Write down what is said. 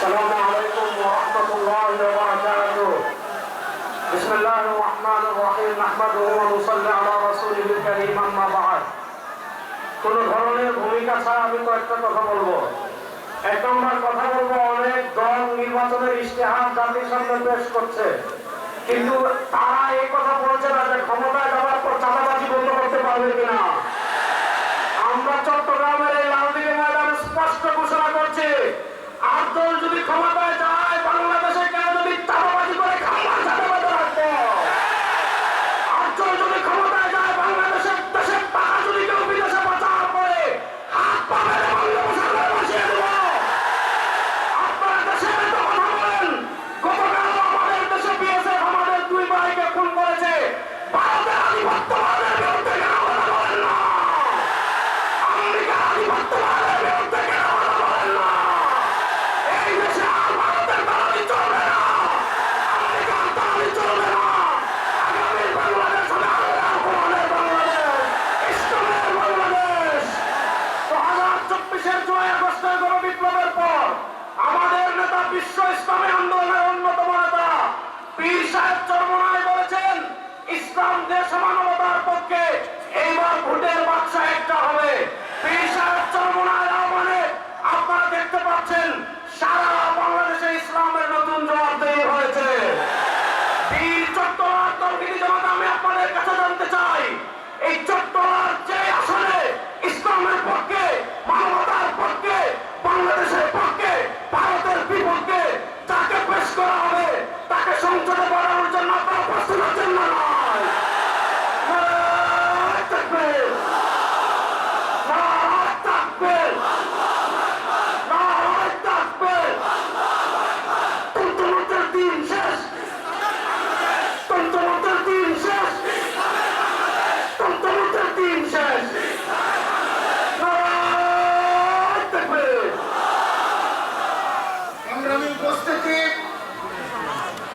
السلام عليكم ورحمة الله وبركاته بسم الله الرحمن الرحيم نحمده ونصلي على رسوله الكريم أما بعد কোন ধরনের ভূমিকা ছাড়া আমি কয়েকটা কথা বলবো এক নম্বর কথা বলবো অনেক দল নির্বাচনের ইশতেহার জাতির সামনে পেশ করছে কিন্তু তারা এই কথা বলছে না যে ক্ষমতায় যাওয়ার পর চাঁদাবাজি বন্ধ করতে পারবে কিনা আমরা চট্টগ্রামের এই লালদিঘি ময়দানে স্পষ্ট ঘোষণা করছি আর দল যদি ক্ষমতায় যায়, বাংলাদেশে কেউ যদি চাঁদাবাজি করে খাবার চাঁদাবাজি রাখব? আর দল যদি ক্ষমতায় যায়, বাংলাদেশের দেশের টাকা যদি কেউ বিদেশে পাচার করে, হাত পা মেরে বঙ্গোপসাগরে বসিয়ে দেবো। আপনারা দেশের এত কথা বলেন। গতকাল আমাদের দেশে বিএসএফ আমাদের দুই ভাইকে খুন করেছে। ভারতের আধিপত্যবাদের বিরুদ্ধে কেন কথা বলেন না? আমেরিকার আধিপত্যবাদের বিশ্ব ইসলামী আন্দোলনের অন্যতম নেতা। পীর সাহেব চরমনায় বলেছেন, ইসলাম দেশ মানবতার পক্ষে এইবার ভোটের বাক্সা একটা হবে। পীর সাহেব চরমনায় আহ্বানে আপনারা দেখতে পাচ্ছেন, সারা বাংলাদেশে ইসলামের নতুন জবাবদেহি হয়েছে। বীর চট্টলার তরফিনি জমাতে আমি আপনাদের কাছে জানতে চাই? এই চট্টলার যে সংকটে পড়ানোর জন্য আপনারা প্রশ্ন জন্য নয়।